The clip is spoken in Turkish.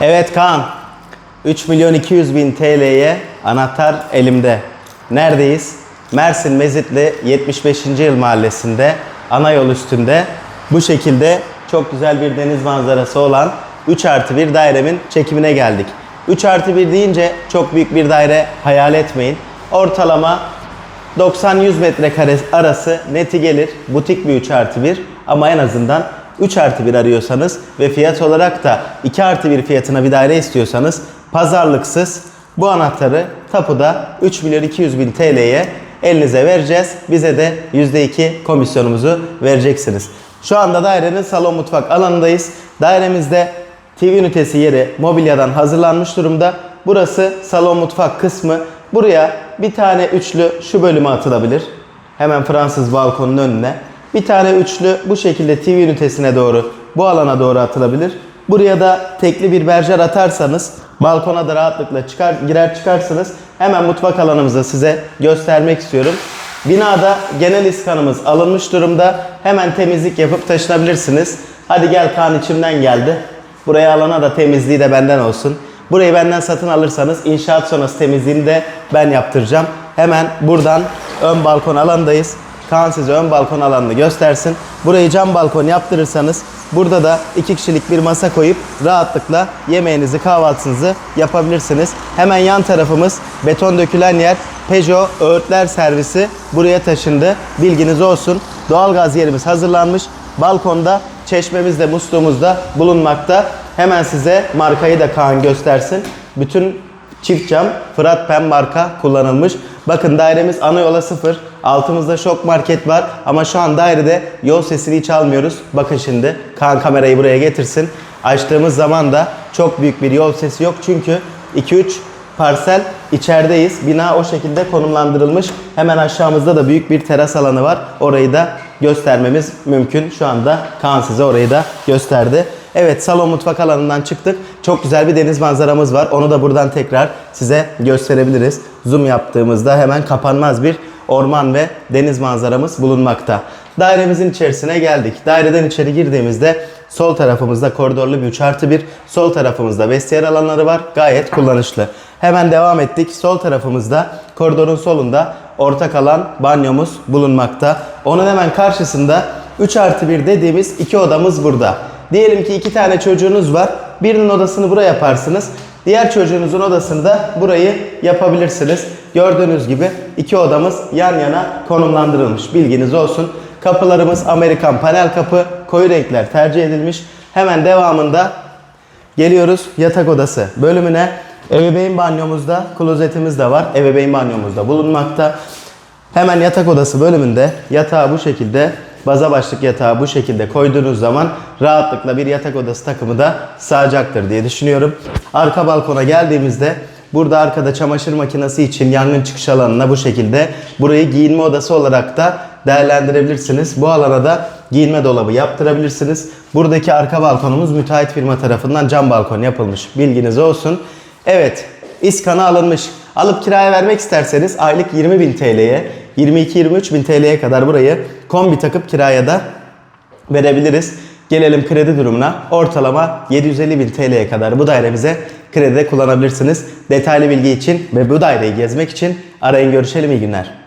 Evet Kaan. 3 milyon 200 bin TL'ye anahtar elimde. Neredeyiz? Mersin Mezitli 75. Yıl Mahallesi'nde ana yol üstünde bu şekilde çok güzel bir deniz manzarası olan 3 artı 1 dairemin çekimine geldik. 3 artı 1 deyince çok büyük bir daire hayal etmeyin. Ortalama 90-100 metrekare arası neti gelir. Butik bir 3 artı 1 ama en azından 3 artı 1 arıyorsanız ve fiyat olarak da 2 artı 1 fiyatına bir daire istiyorsanız pazarlıksız bu anahtarı tapuda 3 milyon 200 bin TL'ye elinize vereceğiz. Bize de %2 komisyonumuzu vereceksiniz. Şu anda dairenin salon mutfak alanındayız. Dairemizde TV ünitesi yeri mobilyadan hazırlanmış durumda. Burası salon mutfak kısmı. Buraya bir tane üçlü şu bölüme atılabilir. Hemen Fransız balkonun önüne. Bir tane üçlü bu şekilde TV ünitesine doğru bu alana doğru atılabilir. Buraya da tekli bir berjer atarsanız balkona da rahatlıkla çıkar, girer çıkarsınız. Hemen mutfak alanımızı size göstermek istiyorum. Binada genel iskanımız alınmış durumda. Hemen temizlik yapıp taşınabilirsiniz. Hadi gel Kaan içimden geldi. Buraya alana da temizliği de benden olsun. Burayı benden satın alırsanız inşaat sonrası temizliğini de ben yaptıracağım. Hemen buradan ön balkon alandayız. Kaan size ön balkon alanını göstersin. Burayı cam balkon yaptırırsanız burada da iki kişilik bir masa koyup rahatlıkla yemeğinizi kahvaltınızı yapabilirsiniz. Hemen yan tarafımız beton dökülen yer Peugeot öğütler servisi buraya taşındı. Bilginiz olsun. Doğalgaz yerimiz hazırlanmış. Balkonda çeşmemiz de musluğumuz da bulunmakta. Hemen size markayı da Kaan göstersin. Bütün çift cam Fırat Pen marka kullanılmış. Bakın dairemiz ana yola sıfır. Altımızda şok market var ama şu an dairede yol sesini hiç almıyoruz. Bakın şimdi Kaan kamerayı buraya getirsin. Açtığımız zaman da çok büyük bir yol sesi yok çünkü 2-3 parsel içerideyiz. Bina o şekilde konumlandırılmış. Hemen aşağımızda da büyük bir teras alanı var. Orayı da göstermemiz mümkün. Şu anda Kaan size orayı da gösterdi. Evet salon mutfak alanından çıktık. Çok güzel bir deniz manzaramız var. Onu da buradan tekrar size gösterebiliriz. Zoom yaptığımızda hemen kapanmaz bir orman ve deniz manzaramız bulunmakta. Dairemizin içerisine geldik. Daireden içeri girdiğimizde sol tarafımızda koridorlu bir 3 artı 1, sol tarafımızda vestiyer alanları var. Gayet kullanışlı. Hemen devam ettik. Sol tarafımızda koridorun solunda ortak alan banyomuz bulunmakta. Onun hemen karşısında 3 artı 1 dediğimiz iki odamız burada. Diyelim ki iki tane çocuğunuz var. Birinin odasını buraya yaparsınız. Diğer çocuğunuzun odasını da burayı yapabilirsiniz. Gördüğünüz gibi iki odamız yan yana konumlandırılmış. Bilginiz olsun. Kapılarımız Amerikan panel kapı. Koyu renkler tercih edilmiş. Hemen devamında geliyoruz yatak odası bölümüne. Ebeveyn banyomuzda klozetimiz de var. Ebeveyn banyomuzda bulunmakta. Hemen yatak odası bölümünde yatağı bu şekilde baza başlık yatağı bu şekilde koyduğunuz zaman rahatlıkla bir yatak odası takımı da sığacaktır diye düşünüyorum. Arka balkona geldiğimizde burada arkada çamaşır makinesi için yangın çıkış alanına bu şekilde burayı giyinme odası olarak da değerlendirebilirsiniz. Bu alana da giyinme dolabı yaptırabilirsiniz. Buradaki arka balkonumuz müteahhit firma tarafından cam balkon yapılmış. Bilginiz olsun. Evet, iskanı alınmış. Alıp kiraya vermek isterseniz aylık 20 bin TL'ye, 22-23 bin TL'ye kadar burayı kombi takıp kiraya da verebiliriz. Gelelim kredi durumuna. Ortalama 750 bin TL'ye kadar bu dairemize kredide kullanabilirsiniz. Detaylı bilgi için ve bu daireyi gezmek için arayın görüşelim iyi günler.